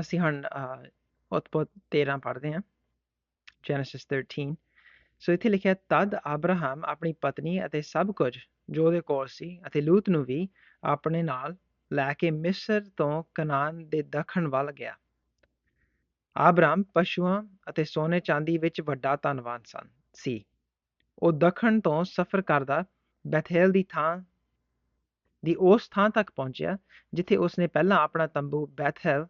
ਅਸੀਂ ਹੁਣ ਉਤਪਤ 13 ਪੜ੍ਹਦੇ ਹਾਂ। ਜੈਨੇਸਿਸ 13 ਸੋ ਇੱਥੇ ਲਿਖਿਆ, ਤਦ ਆਬਰਾਹਮ ਆਪਣੀ ਪਤਨੀ ਅਤੇ ਸਭ ਕੁਝ, ਜੋ ਉਹਦੇ ਕੋਲ ਸੀ ਅਤੇ ਲੂਤ ਨੂੰ ਵੀ ਆਪਣੇ ਨਾਲ ਲੈ ਕੇ ਮਿਸਰ ਤੋਂ ਕਨਾਨ ਦੇ ਦੱਖਣ ਵੱਲ ਗਿਆ। ਆਬਰਾਮ ਪਸ਼ੂਆਂ ਅਤੇ ਸੋਨੇ ਚਾਂਦੀ ਵਿੱਚ ਵੱਡਾ ਧਨਵਾਨ ਸਨ। ਸੀ। ਉਹ ਦੱਖਣ ਤੋਂ ਸਫ਼ਰ ਕਰਦਾ ਬੈਥੇਲ ਦੀ ਥਾਂ, ਦੀ ਉਸ ਥਾਂ ਤੱਕ ਪਹੁੰਚਿਆ, ਜਿੱਥੇ ਉਸਨੇ ਪਹਿਲਾਂ ਆਪਣਾ ਤੰਬੂ ਬੈਥੇਲ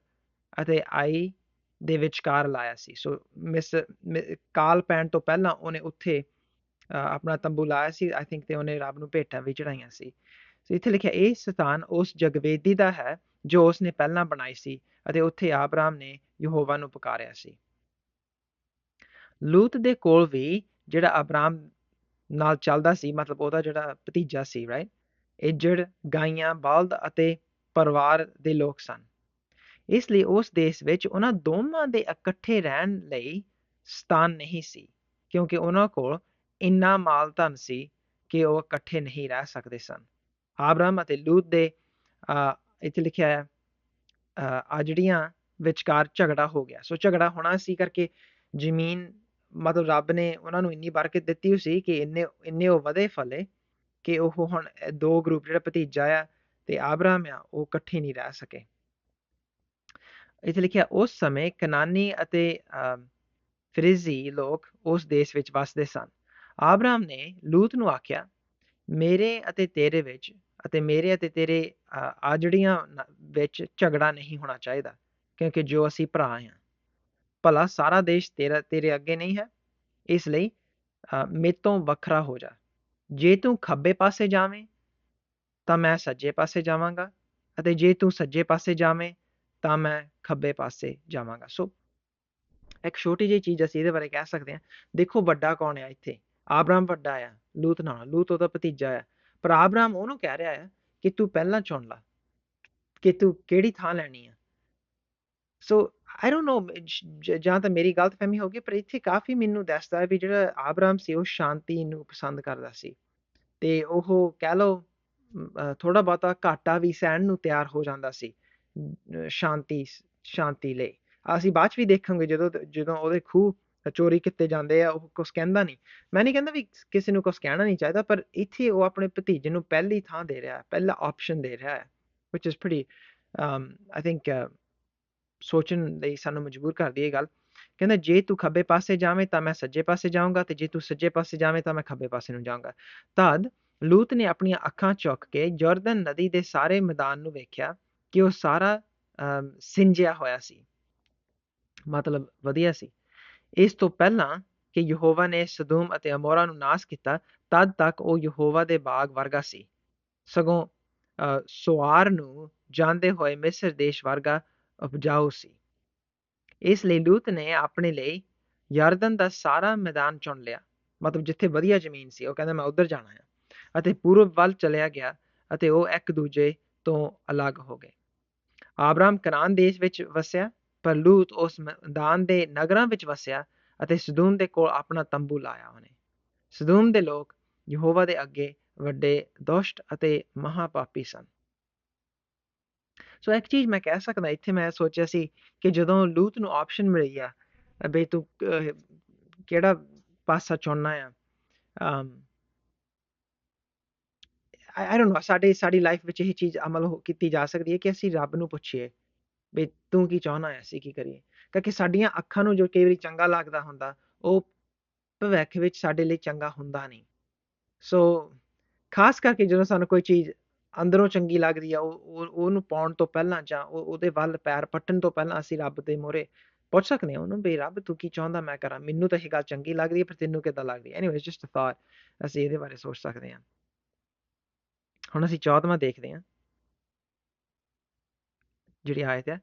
ਅਤੇ ਆਈ ਦੇ ਵਿਚਕਾਰ ਲਾਇਆ ਸੀ। ਸੋ ਮਿਸ ਕਾਲ ਪੈਣ ਤੋਂ ਪਹਿਲਾਂ ਉਹਨੇ ਉੱਥੇ ਆਪਣਾ ਤੰਬੂ ਲਾਇਆ ਸੀ। ਆਈ ਥਿੰਕ ਤੇ ਉਹਨੇ ਰੱਬ ਨੂੰ ਭੇਟਾਂ ਵੀ ਚੜਾਈਆਂ ਸੀ। ਸੋ ਇੱਥੇ ਲਿਖਿਆ, ਇਹ ਸਥਾਨ ਉਸ ਜਗਵੇਦੀ ਦਾ ਹੈ ਜੋ ਉਸਨੇ ਪਹਿਲਾਂ ਬਣਾਈ ਸੀ ਅਤੇ ਉੱਥੇ ਆਬਰਾਮ ਨੇ ਯਹੋਵਾ ਨੂੰ ਪੁਕਾਰਿਆ ਸੀ। ਲੂਤ ਦੇ ਕੋਲ ਵੀ ਜਿਹੜਾ ਆਬਰਾਮ ਨਾਲ ਚੱਲਦਾ ਸੀ, ਮਤਲਬ ਉਹਦਾ ਜਿਹੜਾ ਭਤੀਜਾ ਸੀ ਰਾਈਟ ਇੱਜੜ ਗਾਈਆਂ, ਬਲਦ ਅਤੇ ਪਰਿਵਾਰ ਦੇ ਲੋਕ ਸਨ। ਇਸ ਲਈ ਉਸ ਦੇਸ਼ ਵਿੱਚ ਉਹਨਾਂ ਦੋਵਾਂ ਦੇ ਇਕੱਠੇ ਰਹਿਣ ਲਈ ਸਥਾਨ ਨਹੀਂ ਸੀ, ਕਿਉਂਕਿ ਉਹਨਾਂ ਕੋਲ ਇੰਨਾ ਮਾਲ ਧਨ ਸੀ ਕਿ ਉਹ ਇਕੱਠੇ ਨਹੀਂ ਰਹਿ ਸਕਦੇ ਸਨ। ਆਬਰਾਮ ਅਤੇ ਲੂਤ ਦੇ ਇੱਥੇ ਲਿਖਿਆ ਹੈ ਆਜੜੀਆਂ ਵਿਚਕਾਰ ਝਗੜਾ ਹੋ ਗਿਆ। ਸੋ ਝਗੜਾ ਹੋਣਾ ਸੀ ਕਰਕੇ ਜ਼ਮੀਨ ਮਤਲਬ ਰੱਬ ਨੇ ਉਹਨਾਂ ਨੂੰ ਇੰਨੀ ਬਰਕਤ ਦਿੱਤੀ ਹੋਈ ਸੀ ਕਿ ਇੰਨੇ ਇੰਨੇ ਉਹ ਵਧੇ ਫਲੇ ਕਿ ਉਹ ਹੁਣ ਦੋ ਗਰੁੱਪ, ਜਿਹੜਾ ਭਤੀਜਾ ਆ ਤੇ ਆਬਰਾਮ ਆ, ਉਹ ਇਕੱਠੇ ਨਹੀਂ ਰਹਿ ਸਕੇ। ਇੱਥੇ ਲਿਖਿਆ, ਉਸ ਸਮੇਂ ਕਨਾਨੀ ਅਤੇ ਫਰਿਜ਼ੀ ਲੋਕ ਉਸ ਦੇਸ਼ ਵਿੱਚ ਵਸਦੇ ਸਨ। ਆਬਰਾਮ ਨੇ ਲੂਤ ਨੂੰ ਆਖਿਆ, ਮੇਰੇ ਅਤੇ ਤੇਰੇ ਵਿੱਚ ਅਤੇ ਮੇਰੇ ਅਤੇ ਤੇਰੇ ਆਜੜੀਆਂ ਵਿੱਚ ਝਗੜਾ ਨਹੀਂ ਹੋਣਾ ਚਾਹੀਦਾ, ਕਿਉਂਕਿ ਜੋ ਅਸੀਂ ਭਰਾ ਹਾਂ ਭਲਾ ਸਾਰਾ ਦੇਸ਼ ਤੇਰਾ, ਤੇਰੇ ਅੱਗੇ ਨਹੀਂ ਹੈ। ਇਸ ਲਈ ਮੇਤੋਂ ਵੱਖਰਾ ਹੋ ਜਾ। ਜੇ ਤੂੰ ਖੱਬੇ ਪਾਸੇ ਜਾਵੇਂ, ਤਾਂ ਮੈਂ ਸੱਜੇ ਪਾਸੇ ਜਾਵਾਂਗਾ ਅਤੇ ਜੇ ਤੂੰ ਸੱਜੇ ਪਾਸੇ ਜਾਵੇਂ ਤਾਂ ਮੈਂ ਖੱਬੇ ਪਾਸੇ ਜਾਵਾਂਗਾ। ਸੋ ਇੱਕ ਛੋਟੀ ਜਿਹੀ ਚੀਜ਼ ਅਸੀਂ ਇਹਦੇ ਬਾਰੇ ਕਹਿ ਸਕਦੇ ਹਾਂ। ਦੇਖੋ ਵੱਡਾ ਕੌਣ ਆ ਇੱਥੇ? ਆਬਰਾਮ ਵੱਡਾ ਆ, ਲੂਤ ਨਾਲ। ਲੂਤ ਉਹਦਾ ਭਤੀਜਾ ਆ। ਪਰ ਆਬਰਾਮ ਉਹਨੂੰ ਕਹਿ ਰਿਹਾ ਆ ਕਿ ਤੂੰ ਪਹਿਲਾਂ ਚੁਣ ਲੈ, ਕਿ ਤੂੰ ਕਿਹੜੀ ਥਾਂ ਲੈਣੀ ਆ। ਸੋ ਆਈ ਡੋਨਟ ਨੋ ਜਾਂ ਤਾਂ ਮੇਰੀ ਗਲਤਫਹਿਮੀ ਹੋ ਗਈ, ਪਰ ਇੱਥੇ ਕਾਫੀ ਮੈਨੂੰ ਦੱਸਦਾ ਹੈ ਵੀ ਜਿਹੜਾ ਆਬਰਾਮ ਸੀ, ਉਹ ਸ਼ਾਂਤੀ ਨੂੰ ਪਸੰਦ ਕਰਦਾ ਸੀ। ਤੇ ਉਹ ਕਹਿ ਲਓ ਥੋੜਾ ਬਹੁਤਾ ਘਾਟਾ ਵੀ ਸਹਿਣ ਨੂੰ ਤਿਆਰ ਹੋ ਜਾਂਦਾ ਸੀ। ਸ਼ਾਂਤੀ ਸ਼ਾਂਤੀ ਲਈ। ਅਸੀਂ ਬਾਅਦ ਚ ਵੀ ਦੇਖਾਂਗੇ ਜਦੋਂ ਜਦੋਂ ਉਹਦੇ ਖੂਹ ਚੋਰੀ ਕੀਤੇ ਜਾਂਦੇ ਆ, ਉਹ ਕੁਝ ਕਹਿੰਦਾ ਨਹੀਂ ਮੈਂ ਨਹੀਂ ਕਹਿੰਦਾ ਵੀ ਕਿਸੇ ਨੂੰ ਕੁਝ ਕਹਿਣਾ ਨਹੀਂ ਚਾਹੀਦਾ, ਪਰ ਇੱਥੇ ਉਹ ਆਪਣੇ ਭਤੀਜੇ ਨੂੰ ਪਹਿਲੀ ਥਾਂ ਦੇ ਰਿਹਾ ਹੈ ਪਹਿਲਾ ਆਪਸ਼ਨ ਦੇ ਰਿਹਾ ਹੈ, which is pretty um i think ਸੋਚਣ ਲਈ ਸਾਨੂੰ ਮਜਬੂਰ ਕਰਦੀ ਹੈ ਗੱਲ। ਕਹਿੰਦਾ, ਜੇ ਤੂੰ ਖੱਬੇ ਪਾਸੇ ਜਾਵੇਂ ਤਾਂ ਮੈਂ ਸੱਜੇ ਪਾਸੇ ਜਾਊਂਗਾ ਤੇ ਜੇ ਤੂੰ ਸੱਜੇ ਪਾਸੇ ਜਾਵੇਂ ਤਾਂ ਮੈਂ ਖੱਬੇ ਪਾਸੇ ਨੂੰ ਜਾਊਂਗਾ। ਤਦ ਲੂਤ ਨੇ ਆਪਣੀਆਂ ਅੱਖਾਂ ਚੁੱਕ ਕੇ ਜਰਦਨ ਨਦੀ ਦੇ ਸਾਰੇ ਮੈਦਾਨ ਨੂੰ ਵੇਖਿਆ। ਕਿ ਉਹ ਸਾਰਾ ਸਿੰਜਿਆ ਹੋਇਆ ਸੀ? ਮਤਲਬ ਵਧੀਆ ਸੀ। ਇਸ ਤੋਂ ਪਹਿਲਾਂ ਕਿ ਯਹੋਵਾ ਨੇ ਸਦੂਮ ਅਤੇ ਅਮੋਰਾ ਨੂੰ ਨਾਸ ਕੀਤਾ, ਤਦ ਤੱਕ ਉਹ ਯਹੋਵਾ ਦੇ ਬਾਗ ਵਰਗਾ ਸੀ। ਸਗੋਂ ਸੁਆਰ ਨੂੰ ਜਾਂਦੇ ਹੋਏ ਮਿਸਰ ਦੇਸ਼ ਵਰਗਾ ਉਪਜਾਊ ਸੀ। ਇਸ ਲਈ ਲੂਤ ਨੇ ਆਪਣੇ ਲਈ ਯਰਦਨ ਦਾ ਸਾਰਾ ਮੈਦਾਨ ਚੁਣ ਲਿਆ। ਮਤਲਬ ਜਿੱਥੇ ਵਧੀਆ ਜ਼ਮੀਨ ਸੀ, ਉਹ ਕਹਿੰਦਾ ਮੈਂ ਉਧਰ ਜਾਣਾ ਹੈ ਅਤੇ ਪੂਰਬ ਵੱਲ ਚਲਿਆ ਗਿਆ ਅਤੇ ਉਹ ਇੱਕ ਦੂਜੇ ਤੋਂ ਅਲੱਗ ਹੋ ਗਏ। ਆਬਰਾਮ ਕਨਾਨ ਦੇਸ਼ ਵਿੱਚ ਵਸਿਆ, ਪਰ ਲੂਤ ਉਸ ਮੈਦਾਨ ਦੇ ਨਗਰਾਂ ਵਿੱਚ ਵਸਿਆ ਅਤੇ ਸਦੂਮ ਦੇ ਕੋਲ ਆਪਣਾ ਤੰਬੂ ਲਾਇਆ ਉਹਨੇ। ਸਦੂਮ ਦੇ ਲੋਕ ਯਹੋਵਾ ਦੇ ਅੱਗੇ ਵੱਡੇ ਦੁਸ਼ਟ ਅਤੇ ਮਹਾਪਾਪੀ ਸਨ। ਸੋ ਇੱਕ ਚੀਜ਼ ਮੈਂ ਕਹਿ ਸਕਦਾ, ਇੱਥੇ ਮੈਂ ਸੋਚਿਆ ਸੀ ਕਿ ਜਦੋਂ ਲੂਤ ਨੂੰ ਆਪਸ਼ਨ ਮਿਲੀ ਆ, ਬਈ ਤੂੰ ਕਿਹੜਾ ਪਾਸਾ ਚੁਣਨਾ ਆ ਆਈ ਡੋਨਟ ਨੋ ਸਾਡੇ, ਸਾਡੀ ਲਾਈਫ ਵਿੱਚ ਇਹ ਚੀਜ਼ ਅਮਲ ਹੋ, ਕੀਤੀ ਜਾ ਸਕਦੀ ਹੈ ਕਿ ਅਸੀਂ ਰੱਬ ਨੂੰ ਪੁੱਛੀਏ ਵੀ ਤੂੰ ਕੀ ਚਾਹੁੰਦਾ ਹੈ, ਅਸੀਂ ਕੀ ਕਰੀਏ? ਕਿਉਂਕਿ ਸਾਡੀਆਂ ਅੱਖਾਂ ਨੂੰ ਜੋ ਕਈ ਵਾਰੀ ਚੰਗਾ ਲੱਗਦਾ ਹੁੰਦਾ, ਉਹ ਭਵਿੱਖ ਵਿੱਚ ਸਾਡੇ ਲਈ ਚੰਗਾ ਹੁੰਦਾ ਨਹੀਂ। ਸੋ ਖਾਸ ਕਰਕੇ ਜਦੋਂ ਸਾਨੂੰ ਕੋਈ ਚੀਜ਼ ਅੰਦਰੋਂ ਚੰਗੀ ਲੱਗਦੀ ਆ, ਉਹ ਉਹ, ਉਹਨੂੰ ਪਾਉਣ ਤੋਂ ਪਹਿਲਾਂ ਜਾਂ ਉਹ, ਉਹਦੇ ਵੱਲ ਪੈਰ ਪੱਟਣ ਤੋਂ ਪਹਿਲਾਂ ਅਸੀਂ ਰੱਬ ਦੇ ਮੋਰੇ ਪੁੱਛ ਸਕਦੇ ਹਾਂ ਉਹਨੂੰ ਵੀ, ਰੱਬ, ਤੂੰ ਕੀ ਚਾਹੁੰਦਾ? ਮੈਂ ਕਰਾਂ। ਮੈਨੂੰ ਤਾਂ ਇਹ ਗੱਲ ਚੰਗੀ ਲੱਗਦੀ ਹੈ, ਪਰ ਤੈਨੂੰ ਕਿੱਦਾਂ ਲੱਗਦੀ ਹੈ? ਐਨੀਵੇਜ਼ ਜਸਟ ਅ ਥਾਟ ਅਸੀਂ ਇਹਦੇ ਬਾਰੇ ਸੋਚ ਸਕਦੇ ਹਾਂ। ਹੁਣ ਅਸੀਂ 14ਵਾਂ ਦੇਖਦੇ ਹਾਂ। ਜਿਹੜੀ ਆਇਤ ਹੈ,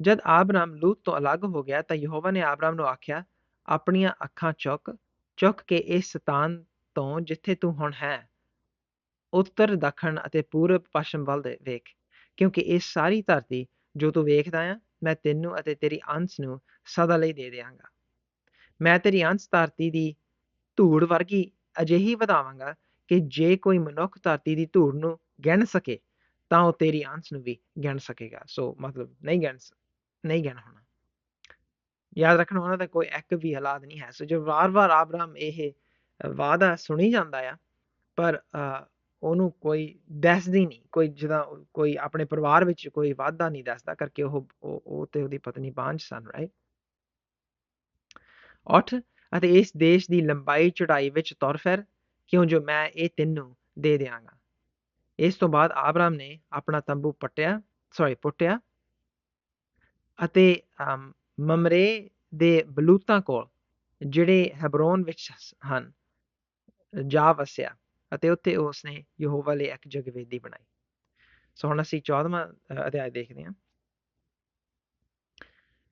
ਜਦ ਆਬਰਾਮ ਲੂਤ ਤੋਂ ਅਲੱਗ ਹੋ ਗਿਆ ਤਾਂ ਯਹੋਵਾ ਨੇ ਆਬਰਾਮ ਨੂੰ ਆਖਿਆ, ਆਪਣੀਆਂ ਅੱਖਾਂ ਚੁੱਕ ਚੁੱਕ ਕੇ ਇਸ ਸਤਾਨ ਤੋਂ ਜਿੱਥੇ ਤੂੰ ਹੁਣ ਹੈ, ਉੱਤਰ, ਦੱਖਣ ਅਤੇ ਪੂਰਬ ਪੱਛਮ ਵੱਲ ਵੇਖ, ਕਿਉਂਕਿ ਇਹ ਸਾਰੀ ਧਰਤੀ ਜੋ ਤੂੰ ਵੇਖਦਾ ਆ, ਮੈਂ ਤੈਨੂੰ ਅਤੇ ਤੇਰੀ ਅੰਸ਼ ਨੂੰ ਸਦਾ ਲਈ ਦੇ ਦੇਵਾਂਗਾ ਮੈਂ ਤੇਰੀ ਅੰਸ਼ ਧਰਤੀ ਦੀ ਧੂੜ ਵਰਗੀ ਅਜਿਹੀ ਵਧਾਵਾਂਗਾ ਕਿ ਜੇ ਕੋਈ ਮਨੁੱਖ ਧਰਤੀ ਦੀ ਧੂੜ ਨੂੰ ਗਿਣ ਸਕੇ, ਤਾਂ ਉਹ ਤੇਰੀ ਆਂਸ ਨੂੰ ਵੀ ਗਿਣ ਸਕੇਗਾ। ਸੋ ਮਤਲਬ ਨਹੀਂ ਗਿਣ ਨਹੀਂ ਗਿਣ ਹੋਣਾ। ਯਾਦ ਰੱਖਣਾ ਉਹਨਾਂ ਦਾ ਕੋਈ ਇੱਕ ਵੀ ਹਾਲਾਤ ਨਹੀਂ ਹੈ। ਸੋ ਜੋ ਵਾਰ-ਵਾਰ ਆਬਰਾਮ ਇਹ ਵਾਅਦਾ ਸੁਣੀ ਜਾਂਦਾ ਆ, ਪਰ ਉਹਨੂੰ ਕੋਈ ਦੱਸਦੀ ਨਹੀਂ। ਕੋਈ ਜਿਹਦਾ ਕੋਈ ਆਪਣੇ ਪਰਿਵਾਰ ਵਿੱਚ ਕੋਈ ਵਾਅਦਾ ਨਹੀਂ ਦੱਸਦਾ ਕਰਕੇ ਉਹ ਉਹ ਤੇ ਉਹਦੀ ਪਤਨੀ ਬਾਂਝ ਸਨ ਰਾਈਟ 8 ਅਤੇ ਇਸ ਦੇਸ਼ ਦੀ ਲੰਬਾਈ ਚੜਾਈ ਵਿੱਚ ਤੁਰ ਫਿਰ। ਕਿਉਂ ਜੋ ਮੈਂ ਇਹ ਤੈਨੂੰ ਦੇ ਦਿਆਂਗਾ ਇਸ ਤੋਂ ਬਾਅਦ ਆਬਰਾਮ ਨੇ ਆਪਣਾ ਤੰਬੂ ਪਟਿਆ ਸੌਰੀ ਪੁੱਟਿਆ ਅਤੇ ਮਮਰੇ ਦੇ ਬਲੂਤਾਂ ਕੋਲ ਜਿਹੜੇ ਹੈਬਰੋਨ ਵਿੱਚ ਹਨ ਜਾ ਵਸਿਆ ਅਤੇ ਉੱਥੇ ਉਸਨੇ ਯਹੋਵਾ ਲਈ ਇੱਕ ਜਗਵੇਦੀ ਬਣਾਈ ਸੋ ਹੁਣ ਅਸੀਂ 14ਵਾਂ ਅਧਿਆਇ ਦੇਖਦੇ ਹਾਂ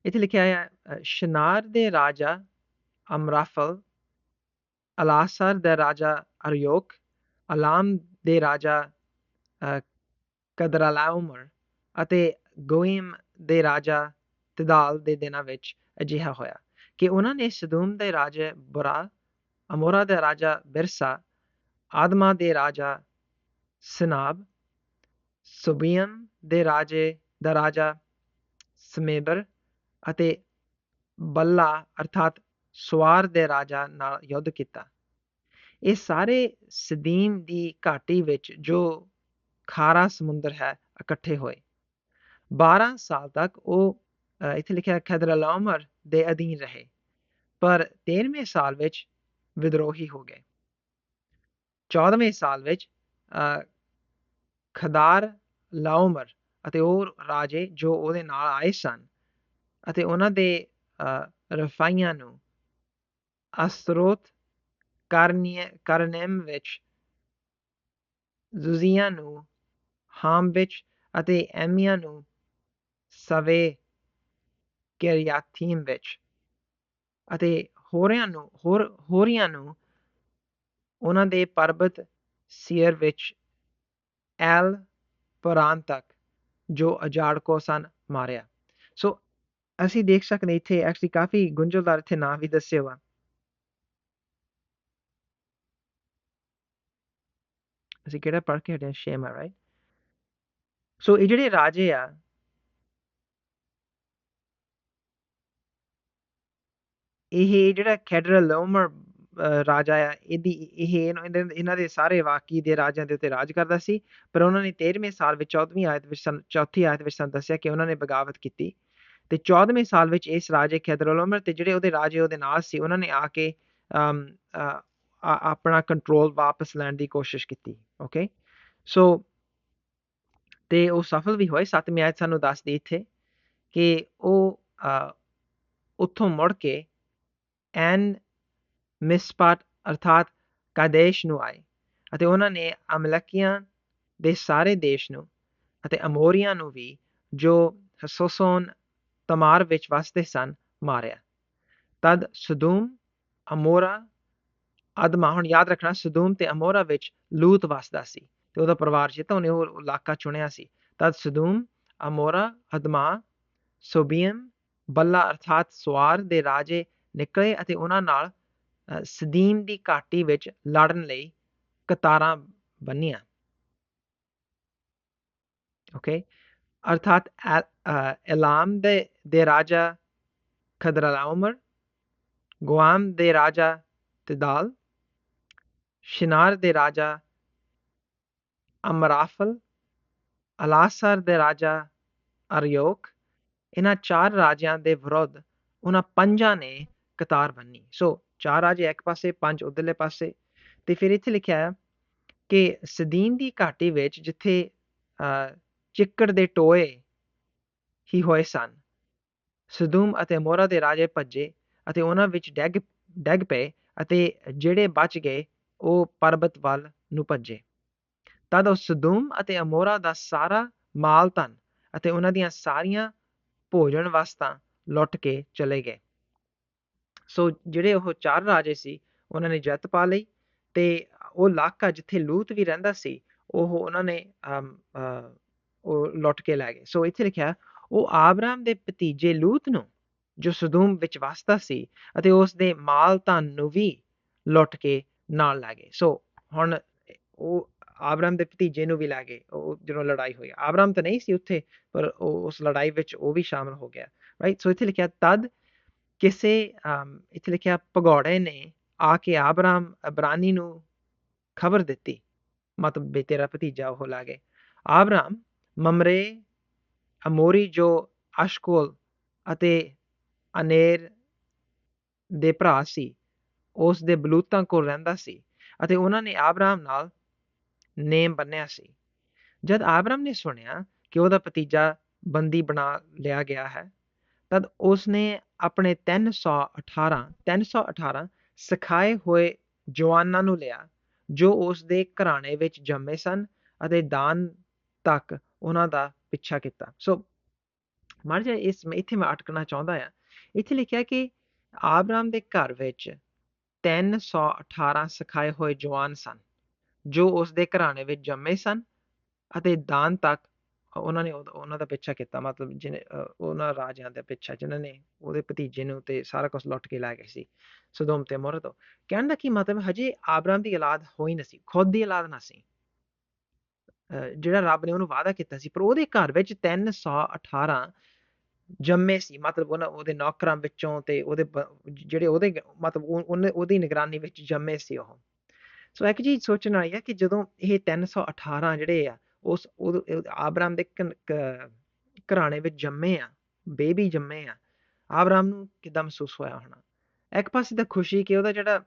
ਇੱਥੇ ਲਿਖਿਆ ਹੈ ਸ਼ਨਾਰ ਦੇ ਰਾਜਾ ਅਮਰਾਫਲ ਅਲਾਸਰ ਦਾ ਰਾਜਾ ਅਰਯੋਕ ਅਲਾਮ ਦੇ ਰਾਜਾ ਕਦਰਲਾਉਮਰ ਅਤੇ ਗੋਇਮ ਦੇ ਰਾਜਾ ਤਿਦਾਲ ਦੇ ਦਿਨਾਂ ਵਿੱਚ ਅਜਿਹਾ ਹੋਇਆ ਕਿ ਉਹਨਾਂ ਨੇ ਸਦੂਮ ਦੇ ਰਾਜੇ ਬੁਰਾ ਅਮੋਰਾ ਦੇ ਰਾਜਾ ਬਿਰਸਾ ਆਦਮਾ ਦੇ ਰਾਜਾ ਸਨਾਬ ਸੁਬੀਅਮ ਦੇ ਰਾਜੇ ਦਾ ਰਾਜਾ ਸਮੇਬਰ ਅਤੇ ਬੱਲਾ ਅਰਥਾਤ ਸਵਾਰ ਦੇ ਰਾਜਾ ਨਾਲ ਯੁੱਧ ਕੀਤਾ। ਇਹ ਸਾਰੇ ਸਦੀਮ ਦੀ ਘਾਟੀ ਵਿੱਚ ਜੋ ਖਾਰਾ ਸਮੁੰਦਰ ਹੈ, ਇਕੱਠੇ ਹੋਏ। 12 ਸਾਲ ਤੱਕ ਉਹ ਇੱਥੇ ਲਿਖਿਆ ਖਦਰਲਾਮਰ ਦੇ ਅਧੀਨ ਰਹੇ, ਪਰ 13ਵੇਂ ਸਾਲ ਵਿੱਚ ਵਿਦਰੋਹੀ ਹੋ ਗਏ। 14ਵੇਂ ਸਾਲ ਵਿੱਚ ਖਦਾਰ ਲਾਉਮਰ ਅਤੇ ਉਹ ਰਾਜੇ ਜੋ ਉਹਦੇ ਨਾਲ ਆਏ ਸਨ ਅਤੇ ਉਹਨਾਂ ਦੇ ਰਫਾਈਆਂ ਨੂੰ ਅਸਰੋਤ ਕਰਨੀਏ ਵਿੱਚ ਜ਼ੁਜ਼ੀਆਂ ਨੂੰ ਹਾਮ ਵਿੱਚ ਅਤੇ ਐਮੀਆਂ ਨੂੰ ਸਵੇ ਕਿਰਿਆਥੀਮ ਵਿੱਚ ਅਤੇ ਹੋਰਿਆਂ ਨੂੰ ਹੋਰ ਹੋਰੀਆਂ ਨੂੰ ਉਹਨਾਂ ਦੇ ਪਰਬਤ ਸੀਅਰ ਵਿੱਚ ਐਲ ਪਰਾਨ ਤੱਕ ਜੋ ਅਜਾੜ ਕੋ ਸਨ ਮਾਰਿਆ ਸੋ ਅਸੀਂ ਦੇਖ ਸਕਦੇ ਇੱਥੇ ਐਕਚੁਅਲੀ ਕਾਫੀ ਗੁੰਝਲਦਾਰ ਇੱਥੇ ਨਾਂ ਵੀ ਦੱਸੇ ਹੋਆ ਅਸੀਂ ਕਿਹੜਾ ਪੜ੍ਹ ਕੇ ਹਟਿਆ ਸ਼ੇਮਾ ਰਾਈਟ ਸੋ ਇਹ ਜਿਹੜੇ ਰਾਜੇ ਆ, ਇਹ ਜਿਹੜਾ ਕੈਡਰਲੋਮਰ ਰਾਜਾ ਆ, ਇਹਦੀ, ਇਹ ਇਹਨਾਂ ਦੇ ਸਾਰੇ ਵਾਕੀ ਦੇ ਰਾਜਿਆਂ ਦੇ ਉੱਤੇ ਰਾਜ ਕਰਦਾ ਸੀ, ਪਰ ਉਹਨਾਂ ਨੇ 13ਵੇਂ ਸਾਲ ਵਿੱਚ 14ਵੀਂ ਆਇਤ ਵਿੱਚ ਚੌਥੀ ਆਇਤ ਵਿੱਚ ਸਾਨੂੰ ਦੱਸਿਆ ਕਿ ਉਹਨਾਂ ਨੇ ਬਗਾਵਤ ਕੀਤੀ। ਤੇ 14ਵੇਂ ਸਾਲ ਵਿੱਚ ਇਸ ਰਾਜੇ ਖੈਦਰਲੋਮਰ ਤੇ ਜਿਹੜੇ ਉਹਦੇ ਰਾਜੇ ਉਹਦੇ ਨਾਲ ਸੀ, ਉਹਨਾਂ ਨੇ ਆ ਕੇ ਆਪਣਾ ਕੰਟਰੋਲ ਵਾਪਸ ਲੈਣ ਦੀ ਕੋਸ਼ਿਸ਼ ਕੀਤੀ ਓਕੇ ਸੋ ਤੇ ਉਹ ਸਫਲ ਵੀ ਹੋਏ 7ਵੀਂ ਆਇਤ ਸਾਨੂੰ ਦੱਸਦੀ ਇੱਥੇ ਕਿ ਉਹ ਉੱਥੋਂ ਮੁੜ ਕੇ ਐਨ ਮਿਸਪਾਟ ਅਰਥਾਤ ਕਾਦੇਸ਼ ਨੂੰ ਆਏ ਅਤੇ ਉਹਨਾਂ ਨੇ ਅਮਲਕੀਆਂ ਦੇ ਸਾਰੇ ਦੇਸ਼ ਨੂੰ ਅਤੇ ਅਮੋਰੀਆਂ ਨੂੰ ਵੀ ਜੋ ਹਸੋਸੋਨ ਤਮਾਰ ਵਿੱਚ ਵਸਦੇ ਸਨ, ਮਾਰਿਆ। ਤਦ ਸਦੂਮ, ਅਮੋਰਾ ਅਦਮਾ ਹੁਣ ਯਾਦ ਰੱਖਣਾ, ਸਦੂਮ ਤੇ ਅਮੋਰਾ ਵਿੱਚ ਲੂਤ ਵਸਦਾ ਸੀ ਤੇ ਉਹਦਾ ਪਰਿਵਾਰ ਸੀ ਤਾਂ ਉਹਨੇ ਉਹ ਇਲਾਕਾ ਚੁਣਿਆ ਸੀ। ਤਦ ਸਦੂਮ, ਅਮੋਰਾ, ਅਦਮਾ ਸੋਬੀਅਮ ਬੱਲਾ ਅਰਥਾਤ ਸਵਾਰ ਦੇ ਰਾਜੇ ਨਿਕਲੇ ਅਤੇ ਉਹਨਾਂ ਨਾਲ ਸਦੀਮ ਦੀ ਘਾਟੀ ਵਿੱਚ ਲੜਨ ਲਈ ਕਤਾਰਾਂ ਬੰਨੀਆਂ। ਓਕੇ? ਅਰਥਾਤ ਇਲਾਮ ਦੇ ਦੇ ਰਾਜਾ ਖਦਰਾਲਾਉਮਰ ਗੁਆਮ ਦੇ ਰਾਜਾ ਤਿਦਾਲ ਸ਼ਿਨਾਰ ਦੇ ਰਾਜਾ ਅਮਰਾਫਲ, ਅਲਾਸਰ ਦੇ ਰਾਜਾ ਅਰਯੋਕ, ਇਹਨਾਂ ਚਾਰ ਰਾਜਿਆਂ ਦੇ ਵਿਰੁੱਧ ਉਹਨਾਂ ਪੰਜਾਂ ਨੇ ਕਤਾਰ ਬੰਨੀ। ਸੋ ਚਾਰ ਰਾਜੇ ਇੱਕ ਪਾਸੇ, ਪੰਜ ਉਧਰਲੇ ਪਾਸੇ। ਤੇ ਫਿਰ ਇੱਥੇ ਲਿਖਿਆ ਹੈ ਕਿ ਸਦੀਨ ਦੀ ਘਾਟੀ ਵਿੱਚ ਜਿੱਥੇ ਚਿੱਕੜ ਦੇ ਟੋਏ ਹੀ ਹੋਏ ਸਨ, ਸਦੂਮ ਅਤੇ ਮੋਰਾ ਦੇ ਰਾਜੇ ਭੱਜੇ ਅਤੇ ਉਹਨਾਂ ਵਿੱਚ ਡੈਗ ਡੈਗ ਪਏ ਅਤੇ ਜਿਹੜੇ ਬਚ ਗਏ ਉਹ ਪਰਬਤ ਵੱਲ ਨੂੰ ਭੱਜੇ। ਤਦ ਉਹ ਸਦੂਮ ਅਤੇ ਅਮੋਰਾ ਦਾ ਸਾਰਾ ਮਾਲ ਧਨ ਅਤੇ ਉਹਨਾਂ ਦੀਆਂ ਸਾਰੀਆਂ ਭੋਜਨ ਵਸਤਾਂ ਲੁੱਟ ਕੇ ਚਲੇ ਗਏ। ਸੋ ਜਿਹੜੇ ਉਹ ਚਾਰ ਰਾਜੇ ਸੀ, ਉਹਨਾਂ ਨੇ ਜਿੱਤ ਪਾ ਲਈ ਤੇ ਉਹ ਇਲਾਕਾ ਜਿੱਥੇ ਲੂਤ ਵੀ ਰਹਿੰਦਾ ਸੀ, ਉਹ ਉਹਨਾਂ ਨੇ ਉਹ ਲੁੱਟ ਕੇ ਲੈ ਗਏ। ਸੋ ਇੱਥੇ ਲਿਖਿਆ, ਉਹ ਆਬਰਾਮ ਦੇ ਭਤੀਜੇ ਲੂਤ ਨੂੰ, ਜੋ ਸਦੂਮ ਵਿੱਚ ਵਸਦਾ ਸੀ ਅਤੇ ਉਸ ਦੇ ਮਾਲ ਧਨ ਨੂੰ ਵੀ ਲੁੱਟ ਕੇ ਨਾਲ ਲੈ ਗਏ। ਸੋ ਹੁਣ ਉਹ ਆਬਰਾਮ ਦੇ ਭਤੀਜੇ ਨੂੰ ਵੀ ਲੈ ਗਏ। ਉਹ ਜਦੋਂ ਲੜਾਈ ਹੋਈ, ਆਬਰਾਮ ਤਾਂ ਨਹੀਂ ਸੀ ਉੱਥੇ, ਪਰ ਉਸ ਲੜਾਈ ਵਿੱਚ ਉਹ ਵੀ ਸ਼ਾਮਲ ਹੋ ਗਿਆ ਰਾਈਟ ਸੋ ਇੱਥੇ ਲਿਖਿਆ ਤਦ ਕਿਸੇ ਇੱਥੇ ਲਿਖਿਆ ਭਗੌੜੇ ਨੇ ਆ ਕੇ ਆਬਰਾਮ ਅਬਰਾਨੀ ਨੂੰ ਖਬਰ ਦਿੱਤੀ। ਮਤਲਬ ਬੇ ਤੇਰਾ ਭਤੀਜਾ ਉਹ ਲਾਗੇ ਆਬਰਾਮ ਮਮਰੇ, ਅਮੋਰੀ, ਜੋ ਅਸ਼ਕੋਲ ਅਤੇ ਅਨੇਰ ਦੇ ਭਰਾ ਸੀ ਉਸ ਦੇ ਬਲੂਤਾਂ ਕੋਲ ਰਹਿੰਦਾ ਸੀ ਅਤੇ ਉਹਨਾਂ ਨੇ ਆਬਰਾਮ ਨਾਲ ਨੇਮ ਬੰਨਿਆ ਸੀ। ਜਦ ਆਬਰਾਮ ਨੇ ਸੁਣਿਆ ਕਿ ਉਹਦਾ ਭਤੀਜਾ ਬੰਦੀ ਬਣਾ ਲਿਆ ਗਿਆ ਹੈ, ਤਦ ਉਸ ਨੇ ਆਪਣੇ 318 318 ਸਿਖਾਏ ਹੋਏ ਜਵਾਨਾਂ ਨੂੰ ਲਿਆ, ਜੋ ਉਸ ਦੇ ਘਰਾਣੇ ਵਿੱਚ ਜੰਮੇ ਸਨ ਅਤੇ ਦਾਨ ਤੱਕ ਉਹਨਾਂ ਦਾ ਪਿੱਛਾ ਕੀਤਾ। ਸੋ ਮਰ ਇਸ ਇੱਥੇ ਮੈਂ ਅਟਕਣਾ ਚਾਹੁੰਦਾ ਆ ਇੱਥੇ ਲਿਖਿਆ ਕਿ ਆਬਰਾਮ ਦੇ ਘਰ ਵਿੱਚ 318 ਸਿਖਾਏ ਹੋਏ ਜਵਾਨ ਸਨ, ਜੋ ਉਸ ਦੇ ਘਰਾਣੇ ਵਿੱਚ ਜੰਮੇ ਸਨ ਅਤੇ ਦਾਨ ਤੱਕ ਉਹਨਾਂ ਨੇ ਉਹਨਾਂ ਦਾ ਪਿੱਛਾ ਕੀਤਾ, ਮਤਲਬ ਜਿਹਨੇ ਉਹਨਾਂ ਰਾਜਿਆਂ ਦਾ ਪਿੱਛਾ ਜਿਨ੍ਹਾਂ ਨੇ ਉਹਦੇ ਭਤੀਜੇ ਨੂੰ ਤੇ ਸਾਰਾ ਕੁਝ ਲੁੱਟ ਕੇ ਲੈ ਗਏ ਸੀ, ਸਦੋਮ ਤੇ ਮੋਰ ਤੋਂ ਕਹਿਣ ਦਾ ਕੀ ਮਤਲਬ, ਹਜੇ ਆਬਰਾਮ ਦੀ ਔਲਾਦ ਹੋਈ ਨਹੀਂ ਸੀ, ਖੁਦ ਦੀ ਔਲਾਦ ਨਾ ਸੀ। ਜਿਹੜਾ ਰੱਬ ਨੇ ਉਹਨੂੰ ਵਾਅਦਾ ਕੀਤਾ ਸੀ, ਪਰ ਉਹਦੇ ਘਰ ਵਿੱਚ 318 ਜੰਮੇ ਸੀ, ਮਤਲਬ ਉਹਨਾਂ ਉਹਦੇ ਨੌਕਰਾਂ ਵਿੱਚੋਂ ਤੇ ਉਹਦੇ ਜਿਹੜੇ ਉਹਦੇ ਮਤਲਬ ਉਹਨੇ, ਉਹਦੀ ਨਿਗਰਾਨੀ ਵਿੱਚ ਜੰਮੇ ਸੀ ਉਹ। ਸੋ ਇੱਕ ਚੀਜ਼ ਸੋਚਣ ਵਾਲੀ ਹੈ ਕਿ ਜਦੋਂ ਇਹ 318 ਜਿਹੜੇ ਆ, ਉਸ ਆਬਰਾਮ ਦੇ ਘਰਾਣੇ ਵਿੱਚ ਜੰਮੇ ਆ, ਬੇਬੀ ਜੰਮੇ ਆ, ਆਬਰਾਮ ਨੂੰ ਕਿਦਾਂ ਮਹਿਸੂਸ ਹੋਇਆ ਹੋਣਾ? ਇੱਕ ਪਾਸੇ ਤਾਂ ਖੁਸ਼ੀ ਕਿ ਉਹਦਾ ਜਿਹੜਾ